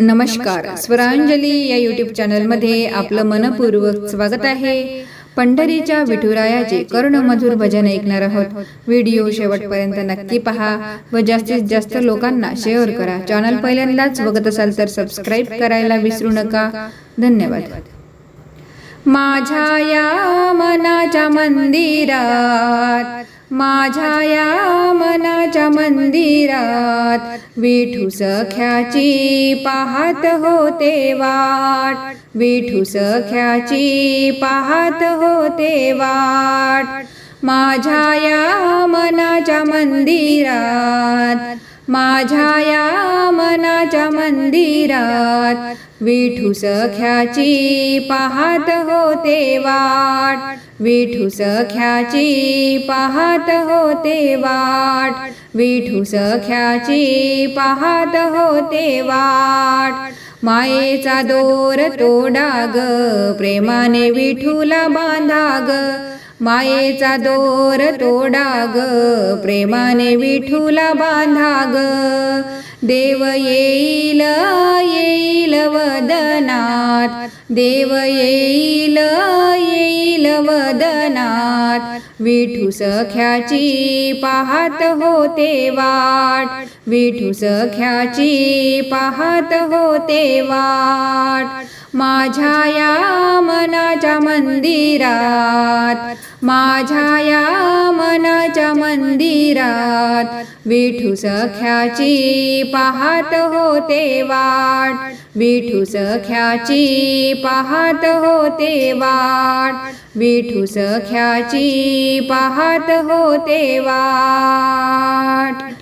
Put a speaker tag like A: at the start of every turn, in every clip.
A: नमस्कार. स्वरांजली या यूट्यूब चॅनलमध्ये आपलं मनपूर्वक स्वागत आहे. पंढरीच्या विठुरायाचे करुणमधुर भजन ऐकणार आहोत. व्हिडिओ शेवटपर्यंत नक्की पहा व जास्तीत जास्त लोकांना शेअर करा. चॅनल पहिल्यांदाच बघत असाल तर सबस्क्राईब करायला विसरू नका. धन्यवाद. माझ्या या मनाच्या मंदिरात माझ्या या मनाच्या मंदिरात विठू सख्याची पाहत होते वाट. विठू सख्याची पाहत होते वाट. माझ्या या मनाच्या मंदिरात माझ्या या मनाच्या मंदिरात विठू सख्याची पाहत होते वाट. विठू सख्याची पाहत होते वाट. विठू सख्याची पाहत होते वाट. मायेचा दोर तोडा ग प्रेमाने विठूला बांधा ग मायेचा दोर तोडा ग प्रेमाने विठूला बांधा ग देव येईल येईल वदनात देव येईल येईल वदनात विठू सख्याची पाहत होते वाट विठू सख्याची पाहत होते वाट माझ्या या मनाच्या मंदिरात माझ्या या मनाच्या मंदिरात विठू सख्याची पाहत होते वाट. विठू सख्याची पाहत होते वाट. विठू सख्याची पाहत होते वाट.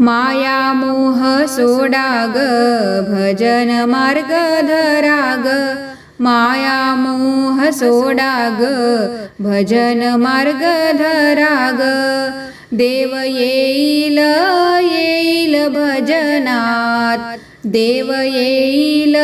A: माया मोह सोडा ग भजन मार्ग धरा ग. मायामोह सोडाग सोडा भजन मार्ग धरा ग देव येईल येईल भजनात. देव येईल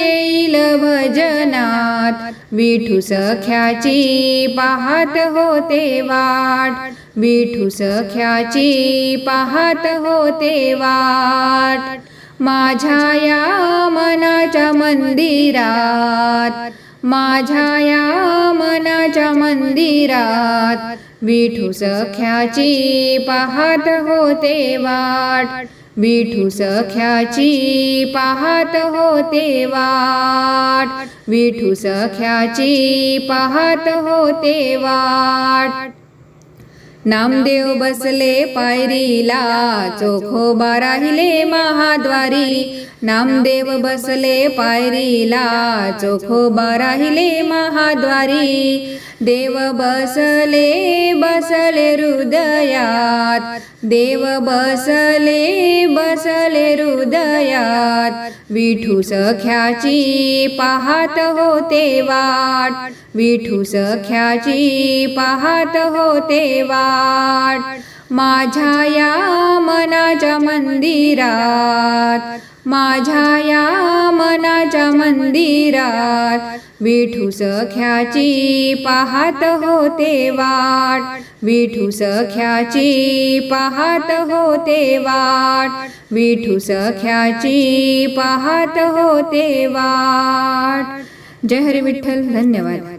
A: येईल भजनात. विठू सख्याची पाहत होते वाट. विठू सख्याची पाहत होते वाट. माझ्या या मनाच्या मंदिरात माझ्या या मनाच्या मंदिरात विठू सख्याची पाहत होते वाट विठू सख्याची पाहत होते वाट विठू सख्याची पाहत होते वाट. नामदेव बसले पायरीला चोखोबा राहिले महाद्वारी. नामदेव बसले पायरीला चोखोबा राहिले महाद्वारी. देव बसले बसले हृदयात. देव बसले बसले हृदयात. विठू सख्याची पाहत होते वाट. विठू सख्याची पाहत होते वाट. माझ्या या मनाच्या मंदिरात माझ्या या मनाच्या मंदिरात विठू सख्याची पाहत होते वाट. विठू सख्याची पाहत होते वाट. विठू सख्याची पाहत होते वाट. जय हरी विठ्ठल धन्यवाद.